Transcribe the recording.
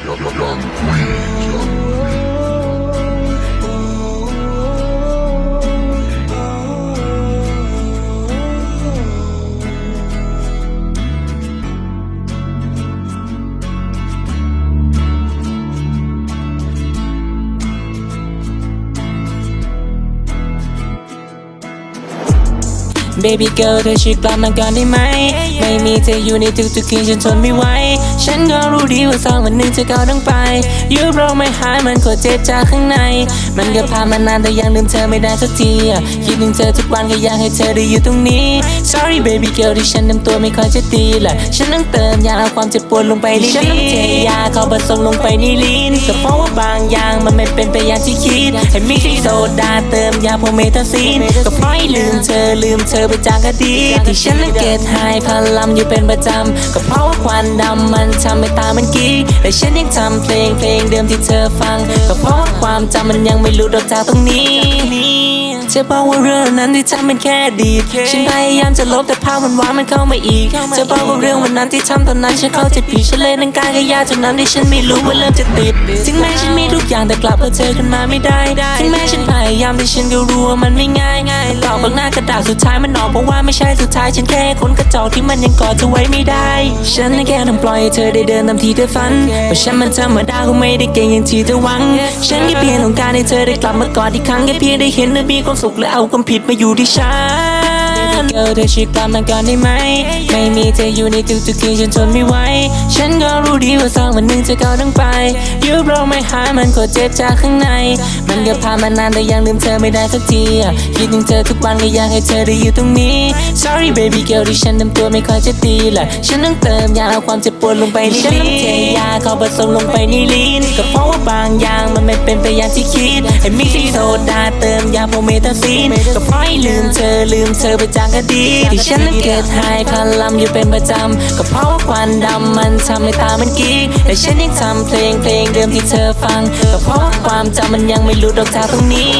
no, no, no. Baby girl เธอช่วยกลับมาก่อนได้ไหม ไม่มีเธออยู่ในทุกๆคืนฉันทนไม่ไหว ฉันก็รู้ดีว่าสักวันหนึ่งเธอก็ต้องไป You broke my heart มันโคตรเจ็บจากข้างใน มันก็ผ่านมานานแต่ยังลืมเธอไม่ได้สักที คิดถึงเธอทุกวันก็อยากให้เธอได้อยู่ตรงนี้ Sorry baby girl ที่ฉันทำตัวไม่ค่อยจะดีแหละ ฉันต้องเติมยาเอาความเจ็บปวดลงไปในลิ้นฉันต้องเทยาเข้า ผสมลงไปในลิ้นก็เพราะว่าบางอย่างมันไม่เป็นไปอย่างที่คิดให้มิกซ์โซดาเติมยาพวกเมทาซีนก็เพราะให้ลืมเธอลืมเธอไปจากอดีตที่ฉันนั้นเกตหายพลัมอยู่เป็นประจำก็เพราะว่าควันดำมันทำให้ตามันกี้แต่ฉันยังทำเพลงเพลงเดิมที่เธอฟัง ก็เพราะว่าความจำมันยังไม่หลุดออกจากตรงนี้ เธอบอกว่าเรื่องนั้นที่ทำเป็นแค่อดีตฉันพยายามจะลบแต่ภาพมันหวานมันเข้ามาอีกเธอบอกว่าเรื่องวันนั้นที่ทำตอนนั้นฉันเข้าใจผิดฉันเลยนั่งกายกับยาจนนั้นที่ฉันไม่รู้ว่าเริ่มจะติดถึงแม้ฉันมีทุกอย่างแต่กลับเอาเธอขึ้นมาไม่ได้ถึงแม้ฉันพยายามที่ฉันก็รู้ว่ามันไม่ง่ายง่ายตอกบนหน้ากระดาษสุดท้ายมันออกเพราะว่าไม่ใช่สุดท้ายฉันแค่คนกระจอกที่มันยังกอดเธอไว้ไม่ได้ ฉันแค่ทำปล่อยให้เธอได้เดินตามที่เธอฝันเพราะฉันมันธรรมดาคงไม่ได้เก่งอย่างที่เธอหวัง ฉันแค่เพียงต้องการให้เธอได้กลับมากอดอีกครั้งแค่เพียงได้เห็นและมีความสุขและเอาความผิดมาอยู่ที่ฉัน เกิเธอช่วยกลับมาก่อนได้ไหม ไม่มีเธออยู่ในทุกๆคืนฉันทนไม่ไหว ฉันก็รู้ดีว่าสักวันหนึ่งเธอก็ต้องไป You broke my heart มันโคตรเจ็บจากข้างใน มันก็ผ่านมานานแต่ยังลืมเธอไม่ได้สักที คิดถึงเธอทุกวันก็อยากให้เธอได้อยู่ตรงนี้ Sorry baby girl ที่ฉันทำตัวไม่ค่อยจะดีแหละ ฉันต้องเติมยาเอาความเจ็บปวดลงไปในลิ้าผสมลงไปในลิ้นก็เพราะว่าบางอย่างมันไม่เป็นไปอย่างที่คิดให้มิกซ์โซดาเติมยาพวกเมทาซีนก็เพราะให้ลืมเธอลืมเธอไปจากอดีตที่ฉันนั้นเกิดหายพลัมอยู่เป็นประจำก็เพราะว่าควันดำมันทำให้ตามันกีกแต่ฉันยังทำเพลงเพลงเดิมที่เธอฟังก็เพราะว่าความจำมันยังไม่หลุดออกจากตรงนี้